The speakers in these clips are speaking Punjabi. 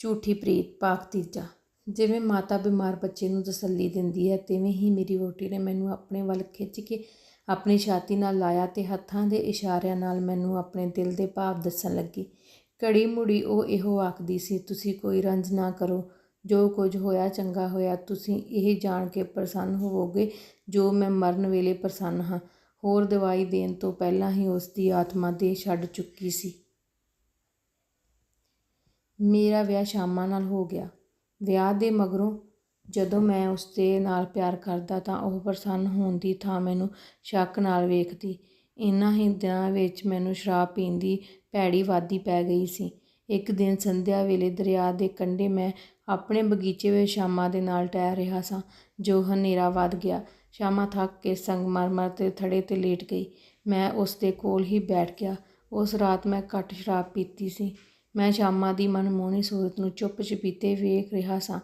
ਝੂਠੀ ਪ੍ਰੀਤ ਪਾਕ ਤੀਜਾ। ਜਿਵੇਂ ਮਾਤਾ ਬਿਮਾਰ ਬੱਚੇ ਨੂੰ ਤਸੱਲੀ ਦਿੰਦੀ ਹੈ, ਤਿਵੇਂ ਹੀ ਮੇਰੀ ਵਹੁਟੀ ਨੇ ਮੈਨੂੰ ਆਪਣੇ ਵੱਲ ਖਿੱਚ ਕੇ ਆਪਣੀ ਛਾਤੀ ਨਾਲ ਲਾਇਆ ਤੇ ਹੱਥਾਂ ਦੇ ਇਸ਼ਾਰਿਆਂ ਨਾਲ ਮੈਨੂੰ ਆਪਣੇ ਦਿਲ ਦੇ ਭਾਵ ਦੱਸਣ ਲੱਗੀ। ਘੜੀ ਮੁੜੀ ਉਹ ਇਹੋ ਆਖਦੀ ਸੀ, ਤੁਸੀਂ ਕੋਈ ਰੰਜ ਨਾ ਕਰੋ। ਜੋ ਕੁਝ ਹੋਇਆ ਚੰਗਾ ਹੋਇਆ, ਤੁਸੀਂ ਇਹ ਜਾਣ ਕੇ ਪ੍ਰਸੰਨ ਹੋਵੋਗੇ ਜੋ ਮੈਂ ਮਰਨ ਵੇਲੇ ਪ੍ਰਸੰਨ ਹਾਂ। ਹੋਰ ਦਵਾਈ ਦੇਣ ਤੋਂ ਪਹਿਲਾਂ ਹੀ ਉਸ ਦੀ ਆਤਮਾ ਦੇ ਛੱਡ ਚੁੱਕੀ ਸੀ। ਮੇਰਾ ਵਿਆਹ ਸ਼ਾਮਾਂ ਨਾਲ ਹੋ ਗਿਆ। ਵਿਆਹ ਦੇ ਮਗਰੋਂ ਜਦੋਂ ਮੈਂ ਉਸ ਦੇ ਨਾਲ ਪਿਆਰ ਕਰਦਾ ਤਾਂ ਉਹ ਪ੍ਰਸੰਨ ਹੋਣ ਦੀ ਥਾਂ ਮੈਨੂੰ ਸ਼ੱਕ ਨਾਲ ਵੇਖਦੀ। ਇਨ੍ਹਾਂ ਹੀ ਦਿਨਾਂ ਵਿੱਚ ਮੈਨੂੰ ਸ਼ਰਾਬ ਪੀਣ ਦੀ ਭੈੜੀ ਵਾਦੀ ਪੈ ਗਈ ਸੀ। ਇੱਕ ਦਿਨ ਸੰਧਿਆ ਵੇਲੇ ਦਰਿਆ ਦੇ ਕੰਢੇ ਮੈਂ ਆਪਣੇ ਬਗੀਚੇ ਵਿੱਚ ਸ਼ਾਮਾਂ ਦੇ ਨਾਲ ਟਹਿ ਰਿਹਾ ਸਾਂ। ਜੋ ਹਨੇਰਾ ਵੱਧ ਗਿਆ। ਸ਼ਾਮਾਂ ਥੱਕ ਕੇ ਸੰਗਮਰਮਰ ਤੇ ਥੜੇ ਤੇ ਲੇਟ ਗਈ। ਮੈਂ ਉਸ ਦੇ ਕੋਲ ਹੀ ਬੈਠ ਗਿਆ। ਉਸ ਰਾਤ ਮੈਂ ਘੱਟ ਸ਼ਰਾਬ ਪੀਤੀ ਸੀ। ਮੈਂ ਸ਼ਾਮਾਂ ਦੀ ਮਨਮੋਹਣੀ ਸੂਰਤ ਨੂੰ ਚੁੱਪ ਚਪੀਤੇ ਵੇਖ ਰਿਹਾ ਸਾਂ।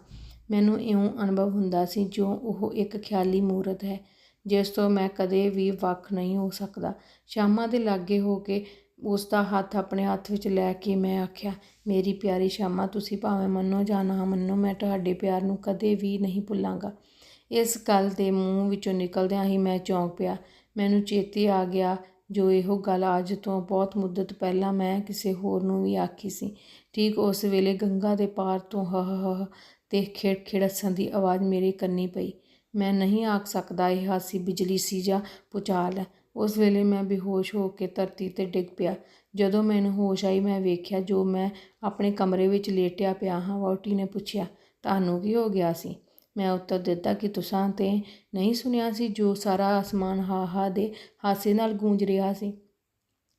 ਮੈਨੂੰ ਇਉਂ ਅਨੁਭਵ ਹੁੰਦਾ ਸੀ ਜੋ ਉਹ ਇੱਕ ਖਿਆਲੀ ਮੂਰਤ ਹੈ, ਜਿਸ ਤੋਂ ਮੈਂ ਕਦੇ ਵੀ ਵੱਖ ਨਹੀਂ ਹੋ ਸਕਦਾ। ਸ਼ਾਮਾਂ ਦੇ ਲਾਗੇ ਹੋ ਕੇ ਉਸ ਦਾ ਹੱਥ ਆਪਣੇ ਹੱਥ ਵਿੱਚ ਲੈ ਕੇ ਮੈਂ ਆਖਿਆ, ਮੇਰੀ ਪਿਆਰੀ ਸ਼ਾਮਾਂ, ਤੁਸੀਂ ਭਾਵੇਂ ਮੰਨੋ ਜਾਂ ਨਾ ਮੰਨੋ, ਮੈਂ ਤੁਹਾਡੇ ਪਿਆਰ ਨੂੰ ਕਦੇ ਵੀ ਨਹੀਂ ਭੁੱਲਾਂਗਾ। ਇਸ ਗੱਲ ਦੇ ਮੂੰਹ ਵਿੱਚੋਂ ਨਿਕਲਦਿਆਂ ਹੀ ਮੈਂ ਚੌਂਕ ਪਿਆ। ਮੈਨੂੰ ਚੇਤੇ ਆ ਗਿਆ ਜੋ ਇਹੋ ਗੱਲ ਅੱਜ ਤੋਂ ਬਹੁਤ ਮੁੱਦਤ ਪਹਿਲਾਂ ਮੈਂ ਕਿਸੇ ਹੋਰ ਨੂੰ ਵੀ ਆਖੀ ਸੀ। ਠੀਕ ਉਸ ਵੇਲੇ ਗੰਗਾ ਦੇ ਪਾਰ ਤੋਂ ਹ ਹ ਹ ਤੇ ਖੇੜ ਖੇੜਸਣ ਦੀ ਆਵਾਜ਼ ਮੇਰੇ ਕੰਨੀ ਪਈ। ਮੈਂ ਨਹੀਂ ਆਖ ਸਕਦਾ ਇਹ ਹਾਸੀ ਬਿਜਲੀ ਸੀ ਜਾਂ ਪੁਚਾਲ ਹੈ। ਉਸ ਵੇਲੇ ਮੈਂ ਬੇਹੋਸ਼ ਹੋ ਕੇ ਧਰਤੀ ਤੇ ਡਿੱਗ ਪਿਆ। ਜਦੋਂ ਮੈਨੂੰ ਹੋਸ਼ ਆਈ, ਮੈਂ ਵੇਖਿਆ ਜੋ ਮੈਂ ਆਪਣੇ ਕਮਰੇ ਵਿੱਚ ਲੇਟਿਆ ਪਿਆ ਹਾਂ, ਵਹੁਟੀ ਨੇ ਪੁੱਛਿਆ, ਤੁਹਾਨੂੰ ਕੀ ਹੋ ਗਿਆ ਸੀ? ਮੈਂ ਉੱਤਰ ਦਿੱਤਾ ਕਿ ਤੁਸਾਂ ਤੇ ਨਹੀਂ ਸੁਣਿਆ ਸੀ ਜੋ ਸਾਰਾ ਆਸਮਾਨ ਹਾਹਾ ਦੇ ਹਾਸੇ ਨਾਲ ਗੂੰਜ ਰਿਹਾ ਸੀ।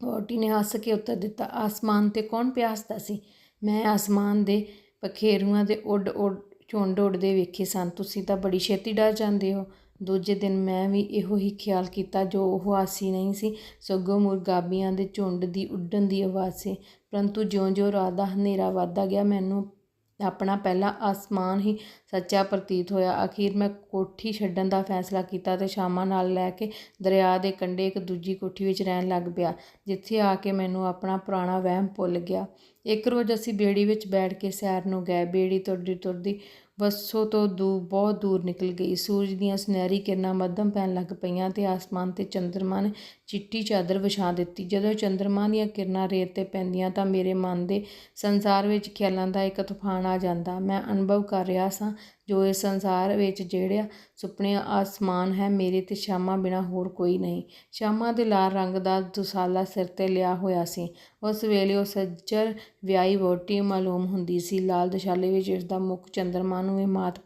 ਵਹੁਟੀ ਨੇ ਹੱਸ ਕੇ ਉੱਤਰ ਦਿੱਤਾ ਆਸਮਾਨ ਤੇ ਕੌਣ ਪਿਆਸਦਾ ਸੀ? ਮੈਂ ਆਸਮਾਨ ਦੇ ਪਖੇਰੂਆਂ ਦੇ ਉੱਡ ਉੱਡ ਝੁੰਡ ਉੱਡਦੇ ਵੇਖੇ ਸਨ। ਤੁਸੀਂ ਤਾਂ ਬੜੀ ਛੇਤੀ ਡਰ ਜਾਂਦੇ ਹੋ। ਦੂਜੇ ਦਿਨ ਮੈਂ ਵੀ ਇਹੋ ਹੀ ਖਿਆਲ ਕੀਤਾ ਜੋ ਉਹ ਆਸੀ ਨਹੀਂ ਸੀ, ਸਗੋਂ ਮੁਰਗਾਬੀਆਂ ਦੇ ਝੁੰਡ ਦੀ ਉੱਡਣ ਦੀ ਆਵਾਜ਼ ਸੀ। ਪਰੰਤੂ ਜਿਉਂ-ਜਿਉਂ ਰਾਤ ਦਾ ਹਨੇਰਾ ਵੱਧਦਾ ਗਿਆ, ਮੈਨੂੰ ਆਪਣਾ ਪਹਿਲਾ ਆਸਮਾਨ ਹੀ ਸੱਚਾ ਪ੍ਰਤੀਤ ਹੋਇਆ। ਅਖੀਰ ਮੈਂ ਕੋਠੀ ਛੱਡਣ ਦਾ ਫੈਸਲਾ ਕੀਤਾ ਤੇ ਸ਼ਾਮਾਂ ਨਾਲ ਲੈ ਕੇ ਦਰਿਆ ਦੇ ਕੰਢੇ ਇੱਕ ਦੂਜੀ ਕੋਠੀ ਵਿੱਚ ਰਹਿਣ ਲੱਗ ਪਿਆ, ਜਿੱਥੇ ਆ ਕੇ ਮੈਨੂੰ ਆਪਣਾ ਪੁਰਾਣਾ ਵਹਿਮ ਭੁੱਲ ਗਿਆ। ਇੱਕ ਰੋਜ਼ ਅਸੀਂ ਬੇੜੀ ਵਿੱਚ ਬੈਠ ਕੇ ਸੈਰ ਨੂੰ ਗਏ। ਬੇੜੀ ਤੁਰਦੀ ਤੁਰਦੀ ਵਸੋ ਤੋਂ ਦੂ, ਬਹੁਤ ਦੂਰ ਨਿਕਲ ਗਈ। ਸੂਰਜ ਦੀਆਂ ਸੁਨਹਿਰੀ ਕਿਰਨਾਂ ਮੱਧਮ ਪੈਣ ਲੱਗ ਪਈਆਂ ਤੇ ਆਸਮਾਨ ਤੇ ਚੰਦਰਮਾ ਨੇ ਚਿੱਟੀ ਚਾਦਰ ਵਿਛਾ ਦਿੱਤੀ। ਜਦੋਂ ਚੰਦਰਮਾ ਦੀਆਂ ਕਿਰਨਾਂ ਰੇਤ ਤੇ ਪੈਂਦੀਆਂ ਤਾਂ ਮੇਰੇ ਮਨ ਦੇ ਸੰਸਾਰ ਵਿੱਚ ਖਿਆਲਾਂ ਦਾ ਇੱਕ ਤੂਫਾਨ ਆ ਜਾਂਦਾ। ਮੈਂ ਅਨੁਭਵ ਕਰ ਰਿਹਾ ਸਾਂ ਜੋ ਇਸ ਸੰਸਾਰ ਵਿੱਚ ਜਿਹੜਾ ਸੁਪਨੇ ਆਸਮਾਨ ਹੈ, ਮੇਰੇ ਤੇ ਸ਼ਾਮਾਂ ਬਿਨਾ ਹੋਰ ਕੋਈ ਨਹੀਂ। ਸ਼ਾਮਾਂ ਦੇ ਲਾਲ ਰੰਗ ਦਾ ਦੁਸਾਲਾ ਸਿਰ ਤੇ ਲਿਆ ਹੋਇਆ ਸੀ। ਉਸ ਵੇਲੇ ਉਹ ਸੱਜਰ ਵਿਆਹੀ ਵੋਟੀ ਮਾਲੂਮ ਹੁੰਦੀ ਸੀ। ਲਾਲ ਦਸ਼ਾਲੇ ਵਿੱਚ ਇਸ ਦਾ ਮੁੱਖ ਚੰਦਰਮਾ ਨੂੰ ਵੀ ਮਾਤ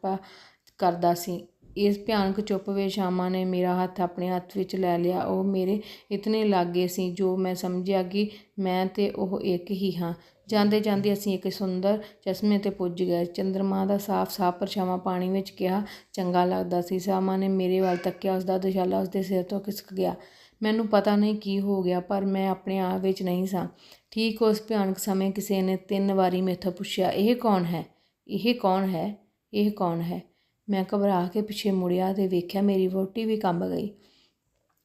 ਕਰਦਾ ਸੀ। ਇਸ ਭਿਆਨਕ ਚੁੱਪ ਵਿੱਚ ਸ਼ਾਮਾ ਨੇ ਮੇਰਾ ਹੱਥ ਆਪਣੇ ਹੱਥ ਵਿੱਚ ਲੈ ਲਿਆ। ਉਹ ਮੇਰੇ ਇਤਨੇ ਲਾਗੇ ਸੀ ਜੋ ਮੈਂ ਸਮਝਿਆ ਕਿ ਮੈਂ ਤੇ ਉਹ ਇੱਕ ਹੀ ਹਾਂ। ਜਾਂਦੇ ਜਾਂਦੇ ਅਸੀਂ ਇੱਕ ਸੁੰਦਰ ਚਸ਼ਮੇ ਤੇ ਪੁੱਜ ਗਏ। ਚੰਦਰਮਾ ਦਾ ਸਾਫ਼-ਸਾਫ਼ ਪਰਛਾਵਾਂ ਪਾਣੀ ਵਿੱਚ ਕਿਹਾ, ਚੰਗਾ ਲੱਗਦਾ ਸੀ। ਸ਼ਾਮਾਂ ਨੇ ਮੇਰੇ ਵੱਲ ਤੱਕਿਆ ਉਸ ਦਾ ਦੁਸ਼ਾਲਾ ਉਸ ਦੇ ਸਿਰ ਤੋਂ ਖਿਸਕ ਗਿਆ। ਮੈਨੂੰ ਪਤਾ ਨਹੀਂ ਕੀ ਹੋ ਗਿਆ, ਪਰ ਮੈਂ ਆਪਣੇ ਆਪ ਵਿੱਚ ਨਹੀਂ ਸਾਂ। ਠੀਕ ਉਸ ਭਿਆਨਕ ਸਮੇਂ ਕਿਸੇ ਨੇ ਤਿੰਨ ਵਾਰੀ ਮੇਥੋਂ ਪੁੱਛਿਆ, ਇਹ ਕੌਣ ਹੈ? ਇਹ ਕੌਣ ਹੈ? ਇਹ ਕੌਣ ਹੈ? ਮੈਂ ਘਬਰਾ ਕੇ ਪਿੱਛੇ ਮੁੜਿਆ ਤੇ ਵੇਖਿਆ ਮੇਰੀ ਵਹੁਟੀ ਵੀ ਕੰਬ ਗਈ।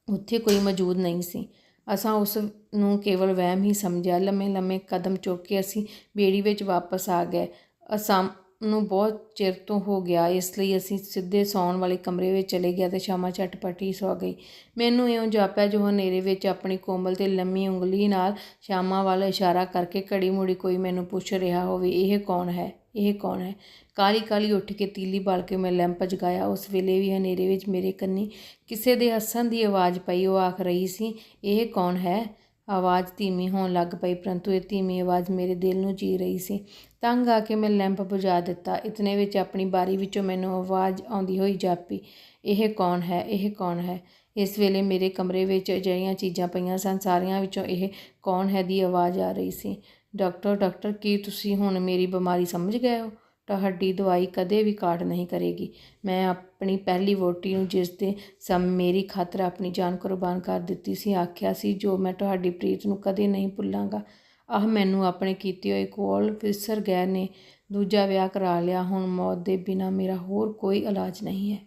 ਉੱਥੇ ਕੋਈ ਮੌਜੂਦ ਨਹੀਂ ਸੀ। ਅਸਾਂ ਉਸ ਨੂੰ ਕੇਵਲ ਵਹਿਮ ਹੀ ਸਮਝਿਆ। ਲੰਮੇ ਲੰਮੇ ਕਦਮ ਚੁੱਕ ਕੇ ਅਸੀਂ ਬੇੜੀ ਵਿੱਚ ਵਾਪਸ ਆ ਗਏ। ਅਸਾਂ ਨੂੰ ਬਹੁਤ ਚਿਰ ਤੋਂ ਹੋ ਗਿਆ, ਇਸ ਲਈ ਅਸੀਂ ਸਿੱਧੇ ਸੌਣ ਵਾਲੇ ਕਮਰੇ ਵਿੱਚ ਚਲੇ ਗਿਆ ਤੇ ਸ਼ਾਮਾ ਝਟਪਟੀ ਸੌ ਗਈ। ਮੈਨੂੰ ਇਉਂ ਜਾਪਿਆ ਜੋ ਹਨੇਰੇ ਵਿੱਚ ਆਪਣੀ ਕੋਮਲ ਤੇ ਲੰਮੀ ਉਂਗਲੀ ਨਾਲ ਸ਼ਾਮਾ ਵੱਲ ਇਸ਼ਾਰਾ ਕਰਕੇ ਘੜੀ ਮੁੜੀ ਕੋਈ ਮੈਨੂੰ ਪੁੱਛ ਰਿਹਾ ਹੋਵੇ, ਇਹ ਕੌਣ ਹੈ? ਇਹ ਕੌਣ ਹੈ? ਕਾਲੀ ਕਾਲੀ ਉੱਠ ਕੇ ਤੀਲੀ ਬਾਲ ਕੇ ਮੈਂ ਲੈਂਪ ਜਗਾਇਆ। ਉਸ ਵੇਲੇ ਵੀ ਹਨੇਰੇ ਵਿੱਚ ਮੇਰੇ ਕੰਨੀ ਕਿਸੇ ਦੇ ਹੱਸਣ ਦੀ ਆਵਾਜ਼ ਪਈ, ਉਹ ਆਖ ਰਹੀ ਸੀ, ਇਹ ਕੌਣ ਹੈ? ਆਵਾਜ਼ ਧੀਮੀ ਹੋਣ ਲੱਗ ਪਈ, ਪਰੰਤੂ ਇਹ ਧੀਮੀ ਆਵਾਜ਼ ਮੇਰੇ ਦਿਲ ਨੂੰ ਜੀ ਰਹੀ ਸੀ। ਤੰਗ ਆ ਕੇ ਮੈਂ ਲੈਂਪ ਬੁਝਾ ਦਿੱਤਾ। ਇਤਨੇ ਵਿੱਚ ਆਪਣੀ ਬਾਰੀ ਵਿੱਚੋਂ ਮੈਨੂੰ ਆਵਾਜ਼ ਆਉਂਦੀ ਹੋਈ ਜਾਪੀ, ਇਹ ਕੌਣ ਹੈ? ਇਹ ਕੌਣ ਹੈ? ਇਸ ਵੇਲੇ ਮੇਰੇ ਕਮਰੇ ਵਿੱਚ ਅਜਿਹੀਆਂ ਚੀਜ਼ਾਂ ਪਈਆਂ ਸਨ। ਸਾਰੀਆਂ ਵਿੱਚੋਂ ਇਹ ਕੌਣ ਹੈ? ਦੀ ਆਵਾਜ਼ ਆ ਰਹੀ ਸੀ। ਡਾਕਟਰ ਡਾਕਟਰ, ਕੀ ਤੁਸੀਂ ਹੁਣ ਮੇਰੀ ਬਿਮਾਰੀ ਸਮਝ ਗਏ ਹੋ? ਤੁਹਾਡੀ ਦਵਾਈ ਕਦੇ ਵੀ ਕਾਟ ਨਹੀਂ ਕਰੇਗੀ। ਮੈਂ ਆਪਣੀ ਪਹਿਲੀ ਵੋਟੀ ਨੂੰ ਜਿਸ ਦੇ ਸਮ ਮੇਰੀ ਖਾਤਰ ਆਪਣੀ ਜਾਨ ਕੁਰਬਾਨ ਕਰ ਦਿੱਤੀ ਸੀ, ਆਖਿਆ ਸੀ, ਜੋ ਮੈਂ ਤੁਹਾਡੀ ਪ੍ਰੀਤ ਨੂੰ ਕਦੇ ਨਹੀਂ ਭੁੱਲਾਂਗਾ, ਆਹ ਮੈਨੂੰ ਆਪਣੇ ਕੀਤੇ ਹੋਏ ਕੋਲ ਫਿਸਰ ਗਏ ਨੇ, ਦੂਜਾ ਵਿਆਹ ਕਰਾ ਲਿਆ, ਹੁਣ ਮੌਤ ਦੇ ਬਿਨਾ ਮੇਰਾ ਹੋਰ ਕੋਈ ਇਲਾਜ ਨਹੀਂ ਹੈ।